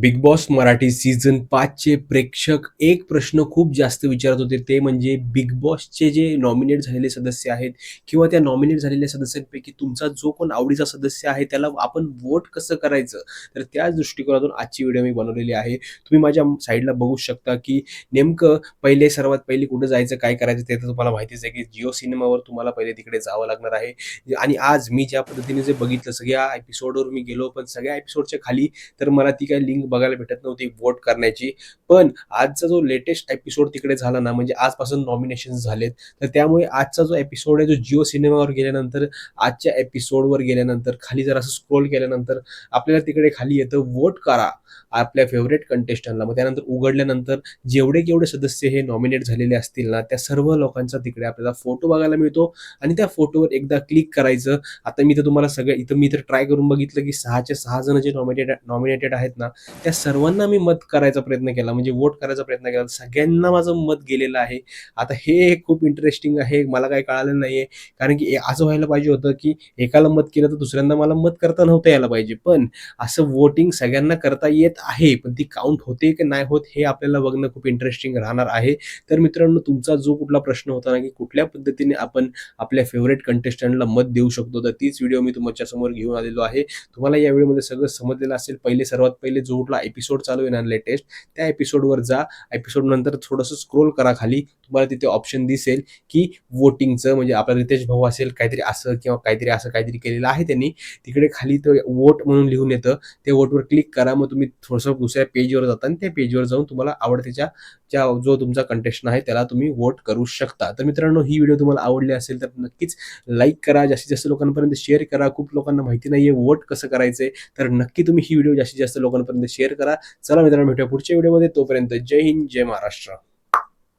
Big boss Marathi season पाचचे प्रेक्षक एक प्रश्न खूप जास्त विचारत होते. ते म्हणजे बिग बॉसचे जे नॉमिनेट झालेले सदस्य आहेत किंवा त्या नॉमिनेट झालेल्या सदस्यांपैकी तुमचा जो कोण आवडीचा सदस्य आहे त्याला आपण वोट कसं करायचं? तर त्याच दृष्टिकोनातून आजची व्हिडिओ मी बनवलेली आहे. तुम्ही माझ्या साईडला बघू शकता की नेमकं पहिले सर्वात पहिले कुठं जायचं काय करायचं ते तर तुम्हाला माहितीच आहे की जिओ सिनेमावर तुम्हाला पहिले तिकडे जावं लागणार आहे. आणि आज मी ज्या पद्धतीने जे बघितलं सगळ्या एपिसोडवर मी गेलो पण सगळ्या एपिसोडच्या खाली तर मला ती काय लिंक बघायला भेटत नव्हती वोट करण्याची. पण आजचा जो लेटेस्ट एपिसोड तिकडे झाला ना म्हणजे आजपासून नॉमिनेशन झालेत. तर त्यामुळे आजचा जो एपिसोड आहे जो जिओ सिनेमावर गेल्यानंतर आजच्या एपिसोडवर गेल्यानंतर खाली जर असं स्क्रोल केल्यानंतर आपल्याला तिकडे खाली येतं वोट करा आपल्या फेवरेट कंटेस्टंटला मग त्यानंतर उघडल्यानंतर जेवढे केवढे सदस्य हे नॉमिनेट झालेले असतील ना त्या सर्व लोकांचा तिकडे आपल्याला फोटो बघायला मिळतो. आणि त्या फोटोवर एकदा क्लिक करायचं. आता मी तर तुम्हाला सगळं इथं मी तर ट्राय करून बघितलं की सहाचे सहा जण जे नॉमिनेटेड नॉमिनेटेड आहेत ना त्या सर्वांना मी मत करायचा प्रयत्न केला म्हणजे वोट करायचा प्रयत्न केला. सगळ्यांना माझं मत गेलेलं आहे. आता हे खूप इंटरेस्टिंग आहे. मला काही कळालं नाहीये. कारण की ए- असं व्हायला पाहिजे होतं की एकाला मत केलं तर दुसऱ्यांदा मला मत करता नव्हतं यायला पाहिजे. पण असं वोटिंग सगळ्यांना करता येत आहे पण ती काउंट होते की नाही होत हे आपल्याला बघणं खूप इंटरेस्टिंग राहणार आहे. तर मित्रांनो तुमचा जो कुठला प्रश्न होता ना की कुठल्या पद्धतीने आपण आपल्या फेवरेट कंटेस्टंटला मत देऊ शकतो तर तीच व्हिडिओ मी तुमच्यासमोर घेऊन आलेलो आहे. तुम्हाला या व्हिडिओमध्ये सगळं समजलेलं असेल. पहिले सर्वात पहिले जो कुठला एपिसोड चालू आहे ना लेटेस्ट त्या एपिसोडवर जा. एपिसोड नंतर थोडंसं स्क्रोल करा खाली. तुम्हाला तिथे ऑप्शन दिसेल की वोटिंगचं म्हणजे आपला रितेश भाऊ असेल काहीतरी असं किंवा काहीतरी असं काहीतरी केलेलं आहे त्यांनी. तिकडे खाली तर वोट म्हणून लिहून येतं. ते वोटवर क्लिक करा. मग तुम्ही थोडंसं दुसऱ्या पेजवर जाता आणि त्या पेजवर जाऊन तुम्हाला आवडतेच्या ज्या जो तुमचा कंटेशन आहे त्याला तुम्ही वोट करू शकता. तर मित्रांनो ही व्हिडिओ तुम्हाला आवडली असेल तर नक्कीच लाईक करा. जास्तीत जास्त लोकांपर्यंत शेअर करा. खूप लोकांना माहिती नाही आहे वोट कसं करायचं तर नक्की तुम्ही ही व्हिडिओ जास्तीत जास्त लोकांपर्यंत शेअर शेअर करा. चला मित्रांनो भेटूया पुढच्या व्हिडिओमध्ये तोपर्यंत जय हिंद जय महाराष्ट्र.